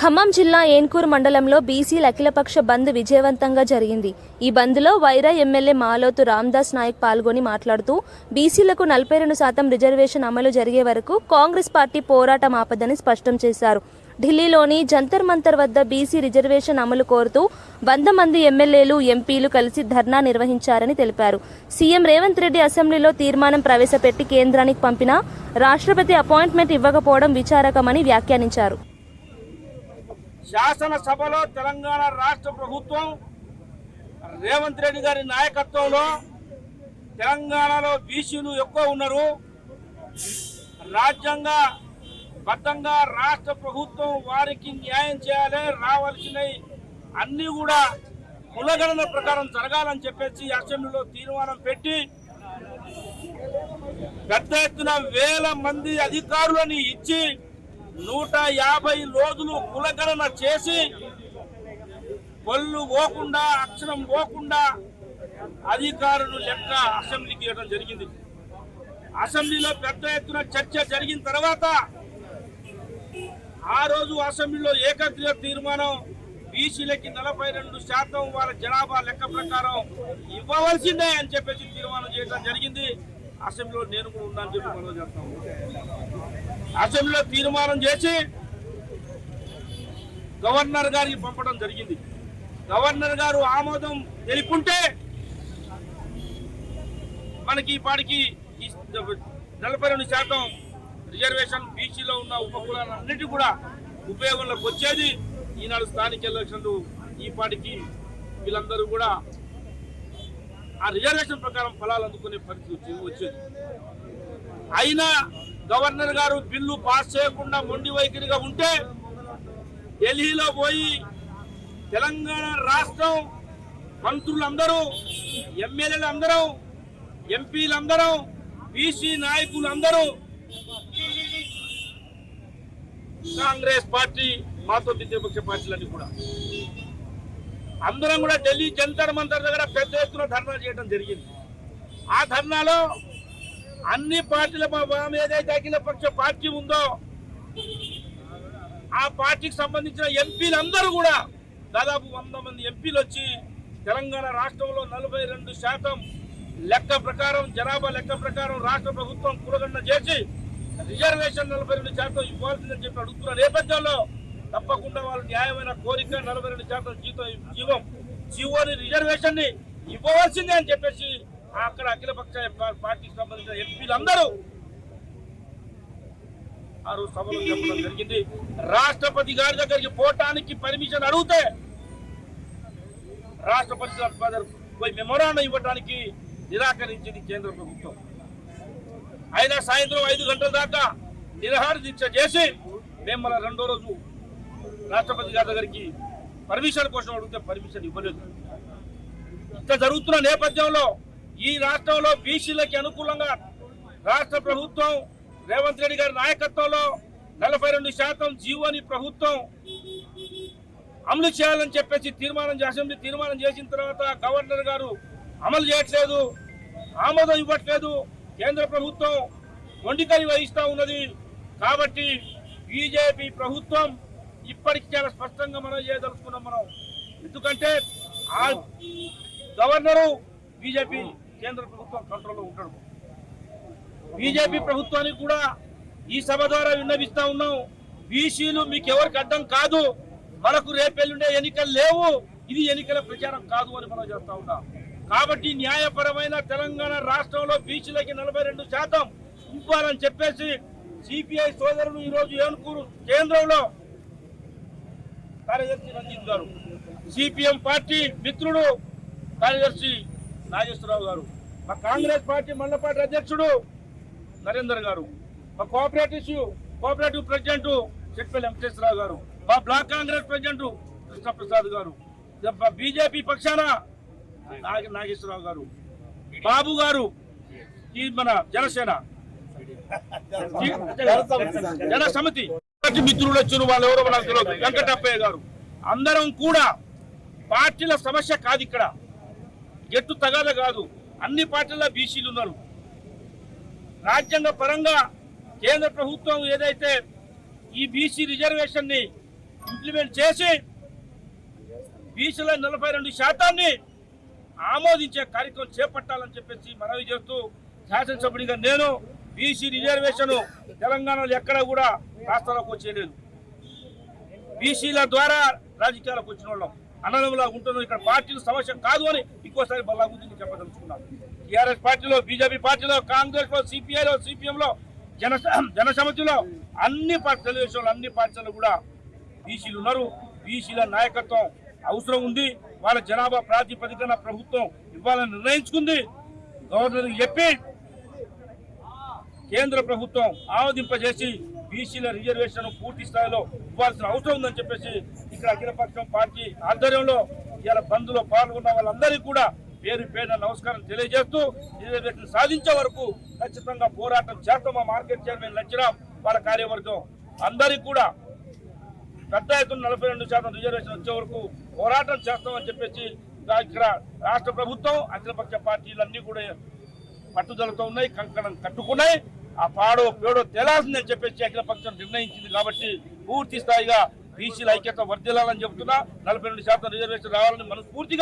ఖమ్మం జిల్లా ఏన్కూరు మండలంలో బీసీల అఖిలపక్ష బంద్ విజయవంతంగా జరిగింది. ఈ బంద్లో వైరా ఎమ్మెల్యే మాలోతు రామ్దాస్ నాయక్ పాల్గొని మాట్లాడుతూ బీసీలకు నలభై రెండు శాతం రిజర్వేషన్ అమలు జరిగే వరకు కాంగ్రెస్ పార్టీ పోరాటం ఆపదని స్పష్టం చేశారు. ఢిల్లీలోని జంతర్ మంతర్ వద్ద బీసీ రిజర్వేషన్ అమలు కోరుతూ వంద మంది ఎమ్మెల్యేలు ఎంపీలు కలిసి ధర్నా నిర్వహించారని తెలిపారు. సీఎం రేవంత్ రెడ్డి అసెంబ్లీలో తీర్మానం ప్రవేశపెట్టి కేంద్రానికి పంపినా రాష్ట్రపతి అపాయింట్మెంట్ ఇవ్వకపోవడం విచారకమని వ్యాఖ్యానించారు. శాసనసభలో తెలంగాణ రాష్ట్ర ప్రభుత్వం రేవంత్ రెడ్డి గారి నాయకత్వంలో తెలంగాణలో బీసీలు ఎక్కువ ఉన్నారు. రాజ్యాంగ బద్ధంగా రాష్ట్ర ప్రభుత్వం వారికి న్యాయం చేయాలి రావాల్సిన అన్నీ కూడా కులగణన ప్రకారం జరగాలని చెప్పేసి అసెంబ్లీలో తీర్మానం పెట్టి పెద్ద ఎత్తున వేల మంది అధికారులని ఇచ్చి నూట యాభై రోజులు కులగణన చేసి పళ్ళు పోకుండా అక్షరం పోకుండా అధికారులు లెక్క అసెంబ్లీకి ఇవ్వడం జరిగింది. అసెంబ్లీలో పెద్ద ఎత్తున చర్చ జరిగిన తర్వాత ఆ రోజు అసెంబ్లీలో ఏకగ్రీవ తీర్మానం బీసీలకి నలభై రెండు శాతం వాళ్ళ జనాభా లెక్క ప్రకారం ఇవ్వవలసిందే అని చెప్పేసి తీర్మానం చేయడం జరిగింది. అసెంబ్లీలో నేను కూడా ఉన్నాను చెప్పి మనం చేస్తాం అసెంబ్లీలో తీర్మానం చేసి గవర్నర్ గారికి పంపడం జరిగింది. గవర్నర్ గారు ఆమోదం తెలుపుంటే మనకి ఈ పాటికి ఈ నలభై రెండు శాతం రిజర్వేషన్ బీసీలో ఉన్న ఉపకులాలన్నిటి కూడా ఉపయోగంలోకి వచ్చేది ఈనాడు స్థానిక ఎలక్షన్లు ఈ పాటికి వీళ్ళందరూ కూడా ఆ రిజర్వేషన్ ప్రకారం ఫలాలు అందుకునే పరిస్థితి వచ్చింది వచ్చేది. అయినా గవర్నర్ గారు బిల్లు పాస్ చేయకుండా మొండి వైఖరిగా ఉంటే ఢిల్లీలో పోయి తెలంగాణ రాష్ట్రం మంత్రులందరూ ఎమ్మెల్యేలు అందరూ ఎంపీలందరూ బీసీ నాయకులందరూ కాంగ్రెస్ పార్టీ మాతో ప్రతిపక్ష పార్టీలన్నీ కూడా. అందరం కూడా ఢిల్లీ జంతర్ మంతర్ దగ్గర పెద్ద ఎత్తున ధర్నా చేయడం జరిగింది. ఆ ధర్నాలో అన్ని పార్టీల మా- ఏదైతే అఖిల పక్ష పార్టీ ఉందో ఆ పార్టీకి సంబంధించిన ఎంపీలందరూ కూడా దాదాపు వంద మంది ఎంపీలు వచ్చి తెలంగాణ రాష్ట్రంలో నలభై రెండు శాతం లెక్క ప్రకారం జనాభా లెక్క ప్రకారం రాష్ట్ర ప్రభుత్వం కులగండ చేసి రిజర్వేషన్ నలభై రెండు శాతం ఇవ్వాల్సిందని చెప్పి అడుగుతున్న నేపథ్యంలో తప్పకుండా వాళ్ళు న్యాయమైన కోరిక నలభై రెండు శాతం జీతం జీవం జీవోని రిజర్వేషన్ని ఇవ్వవలసిందే అని చెప్పేసి అక్కడ అఖిలపక్ష పార్టీకి సంబంధించిన ఎంపీలందరూ ఆ రోజు సభలో చెప్పడం జరిగింది. రాష్ట్రపతి గారి దగ్గరికి పోవటానికి పర్మిషన్ అడిగితే రాష్ట్రపతి పోయి మెమోరాండం ఇవ్వడానికి నిరాకరించింది కేంద్ర ప్రభుత్వం. అయినా సాయంత్రం ఐదు గంటల దాకా నిరహార దీక్ష చేసి మేము రెండో రోజు రాష్ట్రపతి గారి దగ్గరికి పర్మిషన్ కోసం అడిగితే పర్మిషన్ ఇవ్వలేదు. ఇంత జరుగుతున్న నేపథ్యంలో ఈ రాష్ట్రంలో బీసీలకి అనుకూలంగా రాష్ట్ర ప్రభుత్వం రేవంత్ రెడ్డి గారి నాయకత్వంలో నలభై రెండు శాతం జీవోని ప్రభుత్వం అమలు చేయాలని చెప్పేసి తీర్మానం చేసింది అసెంబ్లీ తీర్మానం చేసిన తర్వాత గవర్నర్ గారు అమలు చేయట్లేదు ఆమోదం ఇవ్వట్లేదు. కేంద్ర ప్రభుత్వం మొండికని వహిస్తా ఉన్నది. కాబట్టి బీజేపీ ప్రభుత్వం ఇప్పటికి చాలా స్పష్టంగా మనం చేయదలుచుకున్నాం మనం? ఎందుకంటే ఆ గవర్నరు బీజేపీ కేంద్ర ప్రభుత్వం కంట్రోల్లో ఉంటాడు. బీజేపీ ప్రభుత్వానికి కూడా ఈ సభ ద్వారా విన్నవిస్తా ఉన్నాం. బీసీలు మీకు ఎవరికి అడ్డం కాదు. మనకు రేపెల్లుండే ఎన్నికలు లేవు. ఇది ఎన్నికల ప్రచారం కాదు అని మనం చేస్తా ఉన్నాం. కాబట్టి న్యాయపరమైన తెలంగాణ రాష్ట్రంలో బీసీలకి నలభై రెండు శాతం ఇవ్వాలని చెప్పేసి సిపిఐ సోదరులు ఈరోజు ఏనుకూరు కేంద్రంలో కార్యదర్శి రంజిత్ గారు సిపిఎం పార్టీ మిత్రుడు కార్యదర్శి నాగేశ్వరరావు గారు మా కాంగ్రెస్ పార్టీ మండపాటి అధ్యక్షుడు నరేందర్ గారు మా cooperative cooperative president Chetpalli Venkateswara Rao garu మా బ్లాక్ కాంగ్రెస్ ప్రెసిడెంట్ కృష్ణప్రసాద్ గారు మా బీజేపీ పక్షాన నాగ- నాగేశ్వరరావు గారు బాబు గారు ఈ మన జనసేన జన సమితి మిత్రులు వచ్చిన వాళ్ళు ఎవరో మనకు తెలియదు. వెంకటప్పయ్య గారు. అందరం కూడా పార్టీల సమస్య కాదు ఇక్కడ. ఎట్టు తగాద కాదు. అన్ని పార్టీల బీసీలు ఉన్నారు. రాజ్యాంగ పరంగా కేంద్ర ప్రభుత్వం ఏదైతే ఈ బీసీ రిజర్వేషన్ని ఇంప్లిమెంట్ చేసి బీసీల నలభై రెండు శాతాన్ని ఆమోదించే కార్యక్రమం చేపట్టాలని చెప్పేసి మనవి చేస్తూ శాసనసభ్యుడిగా నేను బీసీ రిజర్వేషన్ తెలంగాణలో ఎక్కడ కూడా రాష్ట్రాలకు వచ్చేయలేదు. బీసీల ద్వారా రాజకీయాలకు వచ్చిన వాళ్ళం. అన్నదమ్ములా ఉంటున్నాం. ఇక్కడ పార్టీలు సమస్య కాదు అని ఇంకోసారి బల్లా గురించి చెప్పదలుచుకున్నాం. టీఆర్ఎస్ పార్టీలో బీజేపీ పార్టీలో కాంగ్రెస్లో సిపిఐలో సిపిఎంలో జన జనసమితిలో అన్ని పార్టీ తెలుగుదేశంలో అన్ని పార్టీలు కూడా బీసీలు ఉన్నారు. బీసీల నాయకత్వం అవసరం ఉంది. వాళ్ళ జనాభా ప్రాతిపదికన ప్రభుత్వం ఇవ్వాలని నిర్ణయించుకుంది. గవర్నర్ చెప్పి కేంద్ర ప్రభుత్వం ఆమోదింపజేసి బీసీల రిజర్వేషన్ పూర్తి స్థాయిలో ఇవ్వాల్సిన అవసరం ఉందని చెప్పేసి ఇక్కడ అఖిలపక్షం పార్టీ ఆధ్వర్యంలో ఇవాళ బంద్లో పాల్గొన్న వాళ్ళందరికీ కూడా పేరు పేరున నమస్కారం తెలియజేస్తూ రిజర్వేషన్ సాధించే వరకు ఖచ్చితంగా పోరాటం చేస్తాం. మా మార్కెట్ చైర్మన్ లచ్చిరాం వాళ్ళ కార్యవర్గం అందరికీ కూడా పెద్ద ఎత్తున నలభై రెండు శాతం రిజర్వేషన్ వచ్చే వరకు పోరాటం చేస్తామని చెప్పేసి ఇక్కడ రాష్ట్ర ప్రభుత్వం అఖిలపక్ష పార్టీలన్నీ కూడా పట్టుదలతో ఉన్నాయి కంకణం కట్టుకున్నాయి. ఆ పాడో పేడో తేలాల్సిందని చెప్పేసి అఖిల పక్షం నిర్ణయించింది కాబట్టి పూర్తి స్థాయిగా బీసీల ఐక్యత వర్ధిల్లాలని చెబుతున్నా. నలభై రెండు శాతం రిజర్వేషన్ రావాలని మనస్ఫూర్తిగా